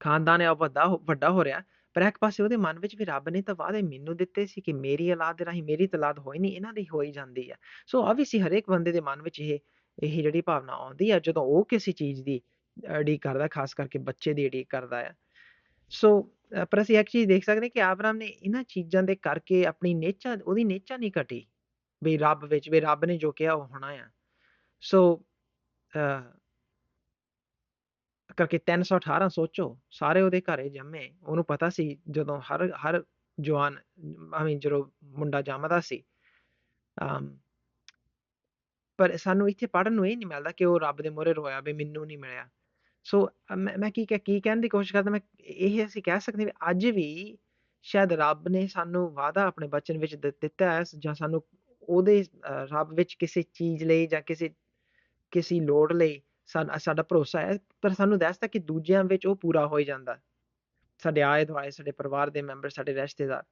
ਖਾਨਦਾਨ ਹੈ ਉਹ ਵੱਡਾ ਵੱਡਾ ਹੋ ਰਿਹਾ। ਪਰ ਇੱਕ ਪਾਸੇ ਉਹਦੇ ਮਨ ਵਿੱਚ ਵੀ ਰੱਬ ਨੇ ਤਾਂ ਵਾਅਦੇ ਮੈਨੂੰ ਦਿੱਤੇ ਸੀ ਕਿ ਮੇਰੀ ਔਲਾਦ ਰਾਹੀਂ ਮੇਰੀ ਤਲਾਦ ਹੋਈ ਨਹੀਂ, ਇਹਨਾਂ ਦੀ ਹੋਈ ਜਾਂਦੀ ਆ। ਸੋ ਆਬਵੀਅਸਲੀ ਹਰੇਕ ਬੰਦੇ ਦੇ ਮਨ ਵਿੱਚ ਇਹ ਇਹ ਜਿਹੜੀ ਭਾਵਨਾ ਆਉਂਦੀ ਆ ਜਦੋਂ ਉਹ ਕਿਸੇ ਚੀਜ਼ ਦੀ ਅੜੀ ਕਰਦਾ, ਖਾਸ ਕਰਕੇ ਬੱਚੇ ਦੀ ਅੜੀ ਕਰਦਾ ਆ। ਸੋ ਪਰ ਅਸੀਂ ਇੱਕ ਚੀਜ਼ ਦੇਖ ਸਕਦੇ ਕਿ ਆਬਰਾਮ ਨੇ ਇਹਨਾਂ ਚੀਜ਼ਾਂ ਦੇ ਕਰਕੇ ਆਪਣੀ ਨੇਚਾ, ਉਹਦੀ ਨੇਚਾ ਨਹੀਂ ਘਟੀ, ਵੀ ਰੱਬ ਵਿੱਚ, ਵੀ ਰੱਬ ਨੇ ਜੋ ਕਿਹਾ ਉਹ ਹੋਣਾ ਆ। ਸੋ ਕਰਕੇ 318 ਸੋਚੋ, ਸਾਰੇ ਉਹਦੇ ਘਰੇ ਜੰਮੇ। ਉਹਨੂੰ ਪਤਾ ਸੀ ਜਦੋਂ ਹਰ ਹਰ ਜਵਾਨ ਆਮੀ ਜਦੋਂ ਮੁੰਡਾ ਜੰਮਦਾ ਸੀ, ਅਮ ਪਰ ਸਾਨੂੰ ਇੱਥੇ ਪੜਨ ਨੂੰ ਇਹ ਨਹੀਂ ਮਿਲਦਾ ਕਿ ਉਹ ਰੱਬ ਦੇ ਮੋਹਰੇ ਰੋਇਆ ਵੀ ਮੈਨੂੰ ਨਹੀਂ ਮਿਲਿਆ। ਸੋ ਮੈਂ ਕੀ ਕੀ ਕਹਿਣ ਦੀ ਕੋਸ਼ਿਸ਼ ਕਰਦਾ, ਮੈਂ ਇਹ ਅਸੀਂ ਕਹਿ ਸਕਦੇ ਵੀ ਅੱਜ ਵੀ ਸ਼ਾਇਦ ਰੱਬ ਨੇ ਸਾਨੂੰ ਵਾਅਦਾ ਆਪਣੇ ਬਚਨ ਵਿੱਚ ਦਿੱਤਾ ਹੈ, ਜਾਂ ਸਾਨੂੰ ਉਹਦੇ ਰੱਬ ਵਿੱਚ ਕਿਸੇ ਚੀਜ਼ ਲਈ ਜਾਂ ਕਿਸੇ ਕਿਸੇ ਲੋੜ ਲਈ ਸਾਡਾ ਭਰੋਸਾ ਹੈ, ਪਰ ਸਾਨੂੰ ਦੱਸਦਾ ਕਿ ਦੂਜਿਆਂ ਵਿੱਚ ਉਹ ਪੂਰਾ ਹੋ ਜਾਂਦਾ। ਸਾਡੇ ਆਏ ਦੁਆਲੇ ਸਾਡੇ ਪਰਿਵਾਰ ਦੇ ਮੈਂਬਰ, ਸਾਡੇ ਰਿਸ਼ਤੇਦਾਰ।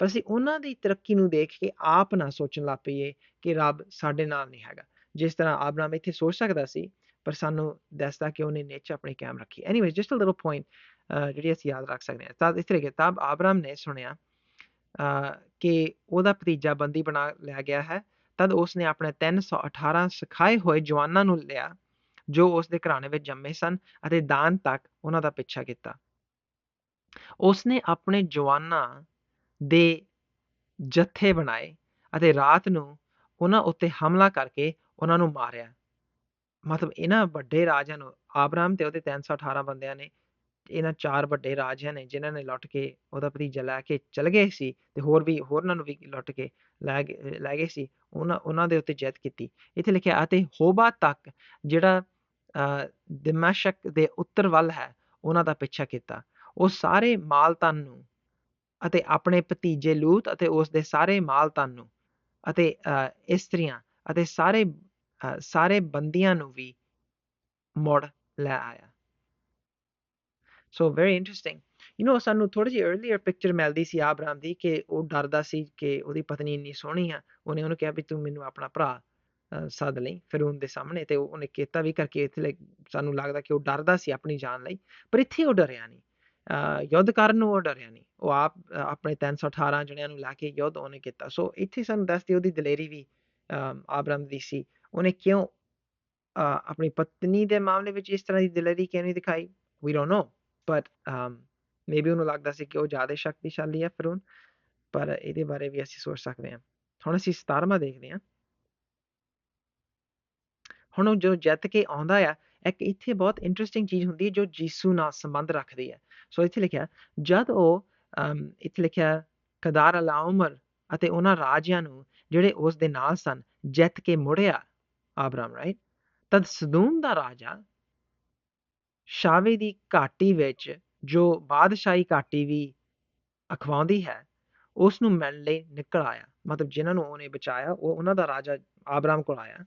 ਪਰ ਅਸੀਂ ਉਹਨਾਂ ਦੀ ਤਰੱਕੀ ਨੂੰ ਦੇਖ ਕੇ ਆਪ ਨਾ ਸੋਚਣ ਲੱਗ ਪਈਏ ਕਿ ਰੱਬ ਸਾਡੇ ਨਾਲ ਨਹੀਂ ਹੈਗਾ। ਜਿਸ ਤਰ੍ਹਾਂ ਆਬਰਾਮ ਇੱਥੇ ਸੋਚ ਸਕਦਾ ਸੀ, ਪਰ ਸਾਨੂੰ ਦੱਸਦਾ ਕਿ ਉਹਨੇ ਨੇਚਰ ਆਪਣੇ ਕਾਇਮ ਰੱਖੀ। Anyways just a little point ਜਿਹੜੀ ਅਸੀਂ ਯਾਦ ਰੱਖ ਸਕਦੇ ਹਾਂ। ਤਾਂ ਇਸ ਤਰ੍ਹਾਂ ਕਿ ਆਬਰਾਮ ਨੇ ਸੁਣਿਆ ਕਿ ਉਹਦਾ ਭਤੀਜਾ ਬੰਦੀ ਬਣਾ ਲਿਆ ਗਿਆ ਹੈ। ਤਦ ਉਸ ਨੇ ਆਪਣੇ 318 ਸਿਖਾਏ ਹੋਏ ਜਵਾਨਾਂ ਨੂੰ ਲਿਆ। ਜੋ ਉਸ ਦੇ ਘਰਾਣੇ ਵਿੱਚ ਜੰਮੇ ਸਨ ਅਤੇ ਦਾਨ ਤੱਕ ਉਹਨਾਂ ਦਾ ਪਿੱਛਾ ਕੀਤਾ। ਉਸ ਨੇ ਆਪਣੇ ਜਵਾਨਾਂ ਦੇ ਜੱਥੇ ਬਣਾਏ ਅਤੇ ਰਾਤ ਨੂੰ ਉਹਨਾਂ ਉੱਤੇ ਹਮਲਾ ਕਰਕੇ ਉਹਨਾਂ ਨੂੰ ਮਾਰਿਆ। ਮਤਲਬ ਇਹਨਾਂ ਵੱਡੇ ਰਾਜਿਆਂ ਨੂੰ, ਆਬਰਾਮ ਤੇ ਉਹਦੇ 318 ਬੰਦਿਆਂ ਨੇ, ਇਹਨਾਂ ਚਾਰ ਵੱਡੇ ਰਾਜਿਆਂ ਨੇ ਜਿਨ੍ਹਾਂ ਨੇ ਲੁੱਟ ਕੇ ਉਹਦਾ ਭਤੀਜਾ ਲੈ ਕੇ ਚਲ ਗਏ ਸੀ ਤੇ ਹੋਰ ਵੀ ਹੋਰਨਾਂ ਨੂੰ ਵੀ ਲੁੱਟ ਕੇ ਲੈ ਲੈ ਗਏ ਸੀ, ਉਹਨਾਂ ਉਹਨਾਂ ਦੇ ਉੱਤੇ ਜਿੱਤ ਕੀਤੀ। ਇੱਥੇ ਲਿਖਿਆ ਅਤੇ ਹੋਬਾ ਤੱਕ ਜਿਹੜਾ ਦਮਸ਼ਕ ਦੇ ਉੱਤਰ ਵੱਲ ਹੈ, ਉਹਨਾਂ ਦਾ ਪਿੱਛਾ ਕੀਤਾ। ਉਹ ਸਾਰੇ ਮਾਲ ਧਨ ਨੂੰ ਅਤੇ ਆਪਣੇ ਭਤੀਜੇ ਲੂਤ ਅਤੇ ਉਸ ਦੇ ਸਾਰੇ ਮਾਲ ਧਨ ਨੂੰ ਅਤੇ, ਅਹ ਇਸਤਰੀਆਂ ਅਤੇ ਸਾਰੇ ਸਾਰੇ ਬੰਦੀਆਂ ਨੂੰ ਵੀ ਮੁੜ ਲੈ ਆਇਆ। So very interesting you know ਸਾਨੂੰ ਥੋੜੀ ਜਿਹੀ अर्ਲੀਅਰ ਪਿਕਚਰ ਮਿਲਦੀ ਸੀ ਆਬਰਾਮ ਦੀ ਕਿ ਉਹ ਡਰਦਾ ਸੀ ਕਿ ਉਹਦੀ ਪਤਨੀ ਇੰਨੀ ਸੋਹਣੀ ਆ। ਉਹਨੇ ਉਹਨੂੰ ਕਿਹਾ ਵੀ ਤੂੰ ਮੈਨੂੰ ਆਪਣਾ ਭਰਾ ਸੱਦ ਲਈ ਫਿਰੂਨ ਦੇ ਸਾਹਮਣੇ ਤੇ ਉਹਨੇ ਕੀਤਾ ਵੀ ਕਰਕੇ ਇੱਥੇ ਲਈ ਸਾਨੂੰ ਲੱਗਦਾ ਕਿ ਉਹ ਡਰਦਾ ਸੀ ਆਪਣੀ ਜਾਨ ਲਈ, ਪਰ ਇੱਥੇ ਉਹ ਡਰਿਆ ਨਹੀਂ। ਯੁੱਧ ਕਰਨ ਨੂੰ ਉਹ ਡਰਿਆ ਨਹੀਂ। ਉਹ ਆਪ ਆਪਣੇ 318 ਜਣਿਆਂ ਨੂੰ ਲਾ ਕੇ ਯੁੱਧ ਉਹਨੇ ਕੀਤਾ। ਸੋ ਇੱਥੇ ਸਾਨੂੰ ਦੱਸਦੀ ਉਹਦੀ ਦਲੇਰੀ ਵੀ ਆਬਰਾਮ ਦੀ ਸੀ। ਉਹਨੇ ਕਿਉਂ ਆਪਣੀ ਪਤਨੀ ਦੇ ਮਾਮਲੇ ਵਿੱਚ ਇਸ ਤਰ੍ਹਾਂ ਦੀ ਦਲੇਰੀ ਕਿਉਂ ਨਹੀਂ ਦਿਖਾਈ? We don't know but maybe ਉਹਨੂੰ ਲੱਗਦਾ ਸੀ ਕਿ ਉਹ ਜ਼ਿਆਦਾ ਸ਼ਕਤੀਸ਼ਾਲੀ ਹੈ ਫਿਰੂਨ ਪਰ ਇਹਦੇ ਬਾਰੇ ਵੀ ਅਸੀਂ ਸੋਚ ਸਕਦੇ ਹਾਂ। ਹੁਣ ਅਸੀਂ 17ਵਾਂ ਦੇਖਦੇ ਹਾਂ। ਹੁਣ ਉਹ ਜੋ ਜਿੱਤ ਕੇ ਆਉਂਦਾ ਆ, ਇੱਕ ਇੱਥੇ ਬਹੁਤ ਇੰਟਰਸਟਿੰਗ ਚੀਜ਼ ਹੁੰਦੀ ਹੈ ਜੋ ਜੀਸੂ ਨਾਲ ਸੰਬੰਧ ਰੱਖਦੀ ਹੈ। ਸੋ ਇੱਥੇ ਲਿਖਿਆ, ਜਦ ਉਹ ਇੱਥੇ ਲਿਖਿਆ, ਕਦਾਰ ਅਲਾ ਉਮਰ ਅਤੇ ਉਹਨਾਂ ਰਾਜਿਆਂ ਨੂੰ ਜਿਹੜੇ ਉਸ ਦੇ ਨਾਲ ਸਨ, ਜਿੱਤ ਕੇ ਮੁੜਿਆ ਆਬਰਾਮ ਰਾਈਟ ਤਦ ਸਦੂਮ ਦਾ ਰਾਜਾ ਸ਼ਾਵੇ ਦੀ ਘਾਟੀ ਵਿੱਚ, ਜੋ ਬਾਦਸ਼ਾਹੀ ਘਾਟੀ ਵੀ ਅਖਵਾਉਂਦੀ ਹੈ, ਉਸ ਨੂੰ ਮਿਲਣ ਲਈ ਨਿਕਲ ਆਇਆ। ਮਤਲਬ ਜਿਨ੍ਹਾਂ ਨੂੰ ਉਹਨੇ ਬਚਾਇਆ, ਉਹ ਉਹਨਾਂ ਦਾ ਰਾਜਾ ਆਬਰਾਮ ਕੋਲ ਆਇਆ।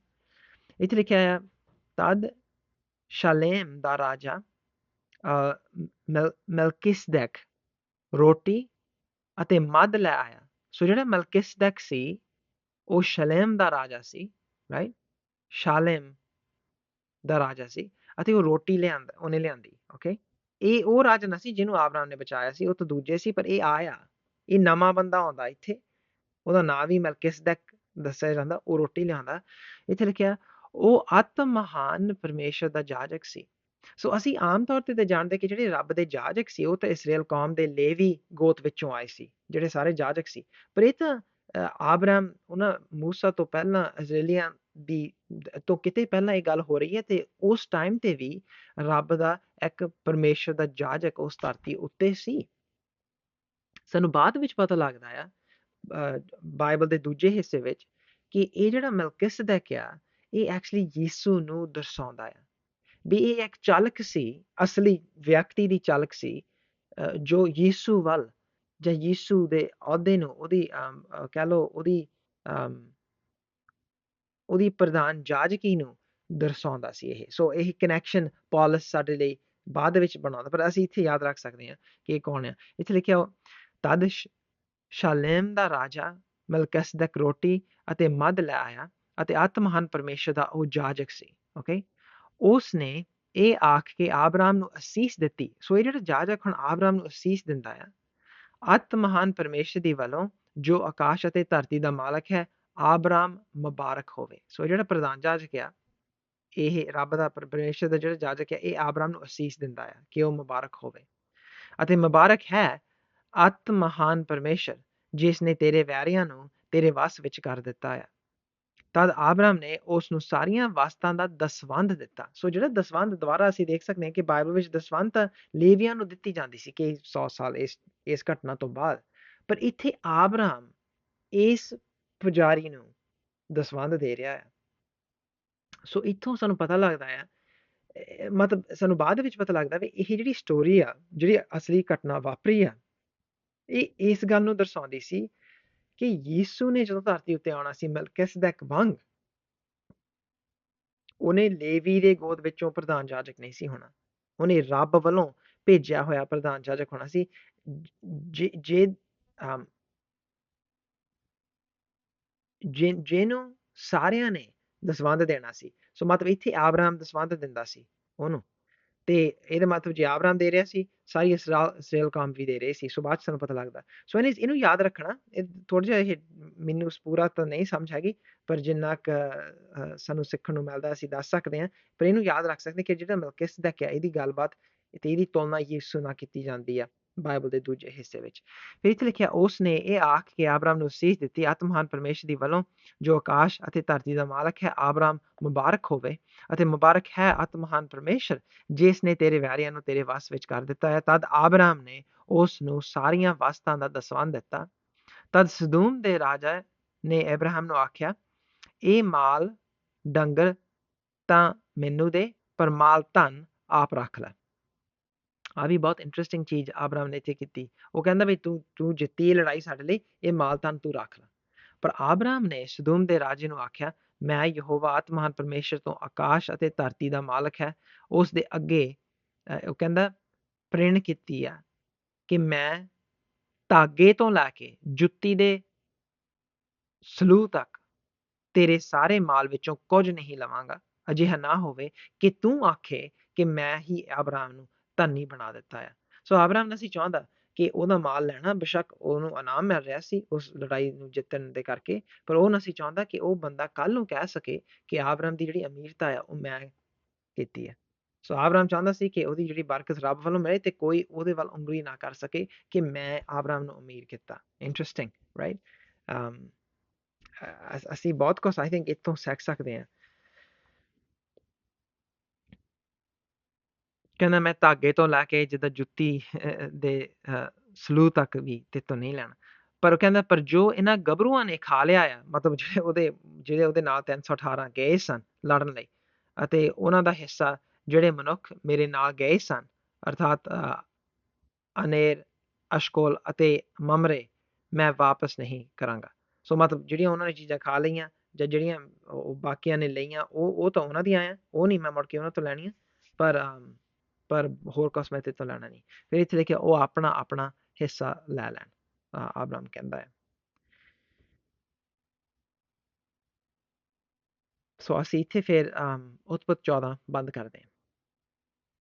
ਇੱਥੇ ਲਿਖਿਆ ਹੈ ਤਦ ਸ਼ਾਲੇਮ ਦਾ ਰਾਜਾ ਮਲਕਿਸਦੈਕ ਰੋਟੀ ਅਤੇ ਮਦ ਲੈ ਆਇਆ ਸੋ ਜਿਹੜਾ ਮਲਕਿਸਦੈਕ ਸੀ ਉਹ ਸ਼ਲੇਮ ਦਾ ਰਾਜਾ ਸੀ ਰਾਈਟ ਸ਼ਾਲੇਮ ਦਾ ਰਾਜਾ ਸੀ ਅਤੇ ਉਹ ਰੋਟੀ ਲਿਆਂਦਾ ਉਹਨੇ ਲਿਆਂਦੀ ਓਕੇ ਇਹ ਉਹ ਰਾਜਾ ਨਾ ਸੀ ਜਿਹਨੂੰ ਆਬਰਾਮ ਨੇ ਬਚਾਇਆ ਸੀ ਉਹ ਤਾਂ ਦੂਜੇ ਸੀ ਪਰ ਇਹ ਆਇਆ ਇਹ ਨਵਾਂ ਬੰਦਾ ਆਉਂਦਾ ਇੱਥੇ ਉਹਦਾ ਨਾਮ ਵੀ ਮਲਕਿਸਦੈਕ ਦੱਸਿਆ ਜਾਂਦਾ ਉਹ ਰੋਟੀ ਲਿਆਂਦਾ ਇੱਥੇ ਲਿਖਿਆ ਉਹ ਆਤਮ ਮਹਾਨ ਪਰਮੇਸ਼ਰ ਦਾ ਜਾਜਕ ਸੀ ਸੋ ਅਸੀਂ ਆਮ ਤੌਰ ਤੇ ਜਾਣਦੇ ਕਿ ਜਿਹੜੇ ਰੱਬ ਦੇ ਜਾਜਕ ਸੀ ਉਹ ਤਾਂ ਇਸਰਾਇਲ ਕੌਮ ਦੇ ਲੇਵੀ ਗੋਤ ਵਿੱਚੋਂ ਆਏ ਸੀ ਜਿਹੜੇ ਸਾਰੇ ਜਾਜਕ ਸੀ ਪਰ ਇਹ ਤਾਂ ਆਬਰਾਮ ਉਹਨਾਂ موسی ਤੋਂ ਪਹਿਲਾਂ ਇਜ਼ਰਾਈਲੀਆਂ ਦੀ ਤੋਂ ਕਿਤੇ ਪਹਿਲਾਂ ਇਹ ਗੱਲ ਹੋ ਰਹੀ ਹੈ ਤੇ ਉਸ ਟਾਈਮ ਤੇ ਵੀ ਰੱਬ ਦਾ ਇੱਕ ਪਰਮੇਸ਼ਰ ਦਾ ਜਾਜਕ ਉਸ ਧਰਤੀ ਉੱਤੇ ਸੀ ਸਾਨੂੰ ਬਾਅਦ ਵਿੱਚ ਪਤਾ ਲੱਗਦਾ ਆ ਬਾਈਬਲ ਦੇ ਦੂਜੇ ਹਿੱਸੇ ਵਿੱਚ ਕਿ ਇਹ ਜਿਹੜਾ ਮਲਕਿਸਦਕ ਆ ਇਹ ਐਕਚੁਅਲੀ ਯੀਸੂ ਨੂੰ ਦਰਸਾਉਂਦਾ ਆ। ਵੀ ਇਹ ਇੱਕ ਚਾਲਕ ਸੀ, ਅਸਲੀ ਵਿਅਕਤੀ ਦੀ ਚਾਲਕ ਸੀ ਜੋ ਯੀਸੂ ਵੱਲ ਜਾਂ ਯੀਸੂ ਦੇ ਅਹੁਦੇ ਨੂੰ ਉਹਦੀ ਕਹਿ ਲੋ ਉਹਦੀ ਉਹਦੀ ਪ੍ਰਧਾਨ ਜਾਜਕੀ ਨੂੰ ਦਰਸਾਉਂਦਾ ਸੀ ਇਹ। ਸੋ ਇਹ ਕਨੈਕਸ਼ਨ ਪੌਲਸ ਸਾਡੇ ਲਈ ਬਾਅਦ ਵਿੱਚ ਬਣਾਉਂਦਾ, ਪਰ ਅਸੀਂ ਇੱਥੇ ਯਾਦ ਰੱਖ ਸਕਦੇ ਹਾਂ ਕਿ ਇਹ ਕੌਣ ਹੈ ਇੱਥੇ ਲਿਖਿਆ ਤਦ ਸ਼ਾਲੇਮ ਦਾ ਰਾਜਾ ਮਲਕਸਦਕ ਰੋਟੀ ਅਤੇ ਮਦ ਲੈ ਆਇਆ ਅਤੇ ਆਤਮਹਾਨ ਪਰਮੇਸ਼ਰ ਦਾ ਉਹ ਜਾਜਕ ਸੀ ਓਕੇ ਉਸ ਨੇ ਇਹ ਆਖ ਕੇ ਆਬਰਾਮ ਨੂੰ ਅਸੀਸ ਦਿੱਤੀ। ਸੋ ਇਹ ਜਿਹੜਾ ਜਾਜਕ ਹੁਣ ਆਬਰਾਮ ਨੂੰ ਅਸੀਸ ਦਿੰਦਾ ਆ, ਆਤਮਹਾਨ ਪਰਮੇਸ਼ਰ ਦੀ ਵੱਲੋਂ ਜੋ ਆਕਾਸ਼ ਅਤੇ ਧਰਤੀ ਦਾ ਮਾਲਕ ਹੈ, ਆਬਰਾਮ ਮੁਬਾਰਕ ਹੋਵੇ। ਸੋ ਜਿਹੜਾ ਪ੍ਰਧਾਨ ਜਾਜਕ ਆ, ਇਹ ਰੱਬ ਦਾ ਪਰਮੇਸ਼ਰ ਦਾ ਜਿਹੜਾ ਜਾਜਕ ਹੈ ਇਹ ਆਬਰਾਮ ਨੂੰ ਅਸੀਸ ਦਿੰਦਾ ਆ ਕਿ ਉਹ ਮੁਬਾਰਕ ਹੋਵੇ। ਅਤੇ ਮੁਬਾਰਕ ਹੈ ਆਤਮਹਾਨ ਪਰਮੇਸ਼ਰ ਜਿਸ ਨੇ ਤੇਰੇ ਵੈਰੀਆਂ ਨੂੰ ਤੇਰੇ ਵਸ ਵਿੱਚ ਕਰ ਦਿੱਤਾ ਹੈ ਤਦ ਆਬਰਾਮ ਨੇ ਉਸ ਨੂੰ ਸਾਰੀਆਂ ਵਸਤਾਂ ਦਾ ਦਸਵੰਧ ਦਿੱਤਾ। ਸੋ ਜਿਹੜਾ ਦਸਵੰਧ ਦੁਬਾਰਾ ਅਸੀਂ ਦੇਖ ਸਕਦੇ ਹਾਂ ਕਿ ਬਾਈਬਲ ਵਿੱਚ ਦਸਵੰਧ ਲੇਵੀਆਂ ਨੂੰ ਦਿੱਤੀ ਜਾਂਦੀ ਸੀ ਕਿ 100 ਸਾਲ ਇਸ ਇਸ ਘਟਨਾ ਤੋਂ ਬਾਅਦ। ਪਰ ਇੱਥੇ ਆਬਰਾਮ ਇਸ ਪੁਜਾਰੀ ਨੂੰ ਦਸਵੰਧ ਦੇ ਰਿਹਾ ਹੈ। ਸੋ ਇੱਥੋਂ ਸਾਨੂੰ ਪਤਾ ਲੱਗਦਾ ਹੈ ਮਤਲਬ ਸਾਨੂੰ ਬਾਅਦ ਵਿੱਚ ਪਤਾ ਲੱਗਦਾ ਵੀ ਇਹ ਜਿਹੜੀ ਸਟੋਰੀ ਆ, ਜਿਹੜੀ ਅਸਲੀ ਘਟਨਾ ਵਾਪਰੀ ਆ, ਇਹ ਇਸ ਗੱਲ ਨੂੰ ਦਰਸਾਉਂਦੀ ਸੀ ਕਿ ਯੀਸੂ ਨੇ ਜਦੋਂ ਧਰਤੀ ਉੱਤੇ ਆਉਣਾ ਸੀ, ਮਲਕਿਸਦਕ ਵਾਂਗ ਉਹਨੇ ਲੇਵੀ ਦੇ ਗੋਦ ਵਿੱਚੋਂ ਪ੍ਰਧਾਨ ਜਾਜਕ ਨਹੀਂ ਸੀ ਹੋਣਾ। ਉਹਨੇ ਰੱਬ ਵੱਲੋਂ ਭੇਜਿਆ ਹੋਇਆ ਪ੍ਰਧਾਨ ਜਾਜਕ ਹੋਣਾ ਸੀ। ਜੇ ਜੇ ਜਿਹਨੂੰ ਸਾਰਿਆਂ ਨੇ ਦਸਵੰਧ ਦੇਣਾ ਸੀ। ਸੋ ਮਤਲਬ ਇੱਥੇ ਆਬਰਾਮ ਦਸਵੰਧ ਦਿੰਦਾ ਸੀ ਉਹਨੂੰ। ਤੇ ਇਹਦਾ ਮਤਲਬ ਜੇ ਆਬਰਾਮ ਦੇ ਰਿਹਾ ਸੀ, ਸਾਰੀ ਇਸਰਾਇਲ ਕੌਮ ਵੀ ਦੇ ਰਹੇ ਸੀ, ਸੋ ਬਾਅਦ ਸਾਨੂੰ ਪਤਾ ਲੱਗਦਾ। ਸੋ ਇਹਨੇ ਇਹਨੂੰ ਯਾਦ ਰੱਖਣਾ, ਇਹ ਥੋੜਾ ਜਿਹਾ ਇਹ ਮੈਨੂੰ ਪੂਰਾ ਤਾਂ ਨਹੀਂ ਸਮਝ ਹੈਗੀ, ਪਰ ਜਿੰਨਾ ਕ ਸਾਨੂੰ ਸਿੱਖਣ ਨੂੰ ਮਿਲਦਾ, ਅਸੀਂ ਦੱਸ ਸਕਦੇ ਹਾਂ, ਪਰ ਇਹਨੂੰ ਯਾਦ ਰੱਖ ਸਕਦੇ ਕਿ ਜਿਹੜਾ ਮਲਕਿਸ ਦਾ ਕਿਹਾ ਇਹਦੀ ਗੱਲਬਾਤ ਤੇ ਇਹਦੀ ਤੁਲਨਾ ਯਿਸੂ ਨਾਲ ਕੀਤੀ ਜਾਂਦੀ ਆ। ਬਾਈਬਲ ਦੇ ਦੂਜੇ ਹਿੱਸੇ ਵਿੱਚ ਫਿਰ ਇੱਥੇ ਲਿਖਿਆ ਉਸ ਨੇ ਇਹ ਆਖ ਕੇ ਆਬਰਾਮ ਨੂੰ ਸੀਸ ਦਿੱਤੀ ਆਤਮਹਾਨ ਪਰਮੇਸ਼ਰ ਦੀ ਵੱਲੋਂ ਜੋ ਆਕਾਸ਼ ਅਤੇ ਧਰਤੀ ਦਾ ਮਾਲਕ ਹੈ ਆਬਰਾਮ ਮੁਬਾਰਕ ਹੋਵੇ ਅਤੇ ਮੁਬਾਰਕ ਹੈ ਆਤਮਹਾਨ ਪਰਮੇਸ਼ਰ ਜਿਸ ਨੇ ਤੇਰੇ ਵੈਰੀਆਂ ਨੂੰ ਤੇਰੇ ਵਸ ਵਿੱਚ ਕਰ ਦਿੱਤਾ ਹੈ ਤਦ ਆਬਰਾਮ ਨੇ ਉਸ ਨੂੰ ਸਾਰੀਆਂ ਵਸਤਾਂ ਦਾ ਦਸਵੰਦ ਦਿੱਤਾ ਤਦ ਸਦੂਮ ਦੇ ਰਾਜਾ ਨੇ ਅਬਰਾਹਮ ਨੂੰ ਆਖਿਆ ਇਹ ਮਾਲ ਡੰਗਰ ਤਾਂ ਮੈਨੂੰ ਦੇ ਪਰ ਮਾਲ ਧਨ ਆਪ ਰੱਖ ਲੈ ਆ ਵੀ ਬਹੁਤ ਇੰਟਰਸਟਿੰਗ ਚੀਜ਼ ਆਬਰਾਮ ਨੇ ਇੱਥੇ ਕੀਤੀ। ਉਹ ਕਹਿੰਦਾ ਵੀ ਤੂੰ ਤੂੰ ਜਿੱਤੀ ਇਹ ਲੜਾਈ ਸਾਡੇ ਲਈ, ਇਹ ਮਾਲ ਤਾਂ ਤੂੰ ਰੱਖ ਲੈ। ਪਰ ਆਬਰਾਮ ਨੇ ਸਦੂਮ ਦੇ ਰਾਜੇ ਨੂੰ ਆਖਿਆ, ਮੈਂ ਯਹੋਵਾ ਆਤਮਹਾਨ ਪਰਮੇਸ਼ਰ ਤੋਂ ਆਕਾਸ਼ ਅਤੇ ਧਰਤੀ ਦਾ ਮਾਲਕ ਹੈ। ਉਸ ਦੇ ਅੱਗੇ ਉਹ ਕਹਿੰਦਾ ਪ੍ਰੇਣ ਕੀਤੀ ਆ ਕਿ ਮੈਂ ਧਾਗੇ ਤੋਂ ਲੈ ਕੇ ਜੁੱਤੀ ਦੇ ਸਲੂ ਤੱਕ ਤੇਰੇ ਸਾਰੇ ਮਾਲ ਵਿੱਚੋਂ ਕੁਝ ਨਹੀਂ ਲਵਾਂਗਾ। ਅਜਿਹਾ ਨਾ ਹੋਵੇ ਕਿ ਤੂੰ ਆਖੇ ਕਿ ਮੈਂ ਹੀ ਆਬਰਾਮ ਨੂੰ ਧਨੀ ਬਣਾ ਦਿੱਤਾ ਹੈ ਸੋ ਆਬਰਾਮ ਨਹੀਂ ਚਾਹੁੰਦਾ ਕਿ ਉਹਦਾ ਮਾਲ ਲੈਣਾ, ਬਿਸ਼ੱਕ ਉਹਨੂੰ ਇਨਾਮ ਮਿਲ ਰਿਹਾ ਸੀ ਉਸ ਲੜਾਈ ਨੂੰ ਜਿੱਤਣ ਦੇ ਕਰਕੇ, ਪਰ ਉਹ ਨਹੀਂ ਚਾਹੁੰਦਾ ਕਿ ਉਹ ਬੰਦਾ ਕੱਲ ਨੂੰ ਕਹਿ ਸਕੇ ਕਿ ਆਬਰਾਮ ਦੀ ਜਿਹੜੀ ਅਮੀਰਤਾ ਹੈ ਉਹ ਮੈਂ ਕੀਤੀ ਹੈ ਸੋ ਆਬਰਾਮ ਚਾਹੁੰਦਾ ਸੀ ਕਿ ਉਹਦੀ ਜਿਹੜੀ ਬਰਕਤ ਰੱਬ ਵੱਲੋਂ ਮਿਲੇ ਤੇ ਕੋਈ ਉਹਦੇ ਵੱਲ ਉਂਗਲੀ ਨਾ ਕਰ ਸਕੇ ਕਿ ਮੈਂ ਆਬਰਾਮ ਨੂੰ ਅਮੀਰ ਕੀਤਾ। ਇੰਟਰਸਟਿੰਗ ਰਾਈਟ um ਅਸੀਂ ਬਹੁਤ ਕੁਝ ਆਈ ਥਿੰਕ ਇਤੋਂ ਸਿੱਖ ਸਕਦੇ ਹਾਂ। ਕਹਿੰਦਾ ਮੈਂ ਧਾਗੇ ਤੋਂ ਲੈ ਕੇ ਜਿੱਦਾਂ ਜੁੱਤੀ ਦੇ ਸਲੂ ਤੱਕ ਵੀ ਤੇ ਤੋਂ ਨਹੀਂ ਲੈਣਾ। ਪਰ ਉਹ ਕਹਿੰਦਾ, ਪਰ ਜੋ ਇਹਨਾਂ ਗੱਭਰੂਆਂ ਨੇ ਖਾ ਲਿਆ ਆ, ਮਤਲਬ ਜਿਹੜੇ ਉਹਦੇ ਜਿਹੜੇ ਉਹਦੇ ਨਾਲ 318 ਗਏ ਸਨ ਲੜਨ ਲਈ ਅਤੇ ਉਹਨਾਂ ਦਾ ਹਿੱਸਾ ਜਿਹੜੇ ਮਨੁੱਖ ਮੇਰੇ ਨਾਲ ਗਏ ਸਨ, ਅਰਥਾਤ ਅਨੇਰ, ਅਸ਼ਕੋਲ ਅਤੇ ਮਮਰੇ, ਮੈਂ ਵਾਪਸ ਨਹੀਂ ਕਰਾਂਗਾ। ਸੋ ਮਤਲਬ ਜਿਹੜੀਆਂ ਉਹਨਾਂ ਨੇ ਚੀਜ਼ਾਂ ਖਾ ਲਈਆਂ ਜਾਂ ਜਿਹੜੀਆਂ ਉਹ ਬਾਕੀਆਂ ਨੇ ਲਈਆਂ, ਉਹ ਉਹ ਤਾਂ ਉਹਨਾਂ ਦੀਆਂ ਆ, ਉਹ ਨਹੀਂ ਮੈਂ ਮੁੜ ਕੇ ਉਹਨਾਂ ਤੋਂ ਲੈਣੀਆਂ। ਪਰ ਪਰ ਹੋਰ ਕੁਛ ਮੈਂ ਤੋਂ ਲੈਣਾ ਨਹੀਂ। ਫਿਰ ਇੱਥੇ ਲਿਖਿਆ ਉਹ ਆਪਣਾ ਆਪਣਾ ਹਿੱਸਾ ਲੈ ਲੈਣ। ਅਹ ਕਹਿੰਦਾ ਹੈ। ਸੋ ਅਸੀਂ ਇੱਥੇ ਫਿਰ ਅਮ, ਉਤਪਤ 14 ਬੰਦ ਕਰਦੇ ਹਾਂ।